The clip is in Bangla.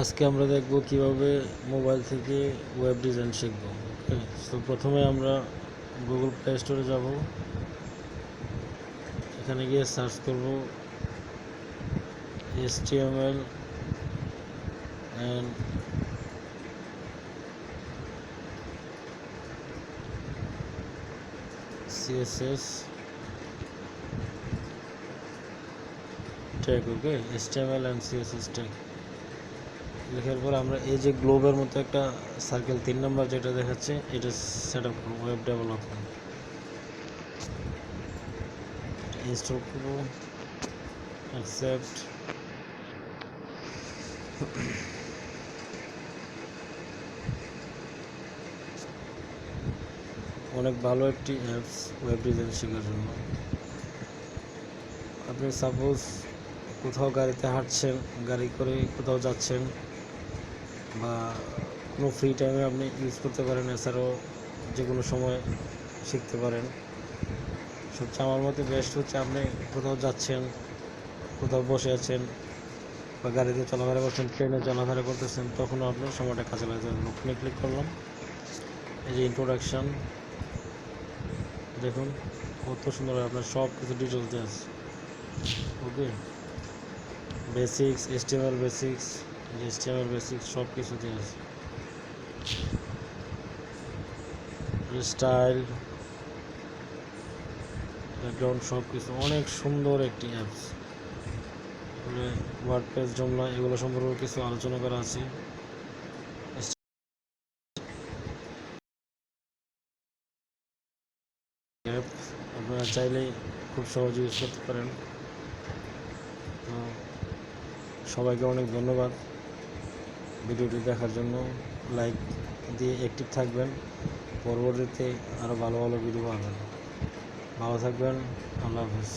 আজকে আমরা দেখব কীভাবে মোবাইল থেকে ওয়েব ডিজাইন শিখব। ওকে তো প্রথমে আমরা গুগল প্লে স্টোরে যাব। এখানে গিয়ে সার্চ করব HTML and CSS tag okay HTML and CSS tag লেখার পর আমরা এই যে গ্লোবের মতো একটা সার্কেল তিন নম্বর যেটা দেখাচ্ছে, এটা সেট আপ করব ওয়েব ডেভেলপমেন্ট ইনস্টল করব অ্যাকসেপ্ট অনেক ভালো একটি অ্যাপস ওয়েব ডিজাইন শেখার জন্য। আপনি সাপোজ কোথাও গাড়িতে হাঁটছেন, গাড়ি করে কোথাও যাচ্ছেন বা কোনো ফ্রি টাইমে আপনি ইউজ করতে পারেন, এছাড়াও যে কোনো সময় শিখতে পারেন। সবচেয়ে আমার মতে বেস্ট হচ্ছে আপনি কোথাও যাচ্ছেন, কোথাও বসে আছেন বা গাড়িতে চলাফেরা করছেন ট্রেনে চলাফেরা করতেছেন, তখনও আপনার সময়টা কাজে লাগতে পারবেন ওখানে ক্লিক করলাম, এই যে ইন্ট্রোডাকশান দেখুন কত সুন্দর আপনার সব কিছু ডিটেলসে আছে। Okay basics HTML basics HTML basic সব কিছুতে আছে। স্টাইল ব্যাকগ্রাউন্ড সব কিছু অনেক সুন্দর একটি অ্যাপস ওয়ার্ড পেজ জমলা এগুলো সম্পর্কে কিছু আলোচনা করা আছে। আপনারা চাইলেই খুব সহজে ইউজ করতে পারেন। তো সবাইকে অনেক ধন্যবাদ। ভিডিওটি দেখার জন্য লাইক দিয়ে অ্যাক্টিভ থাকবেন। পরবর্তীতে আরও ভালো ভালো ভিডিও পাবেন ভালো থাকবেন। আল্লাহ হাফিজ।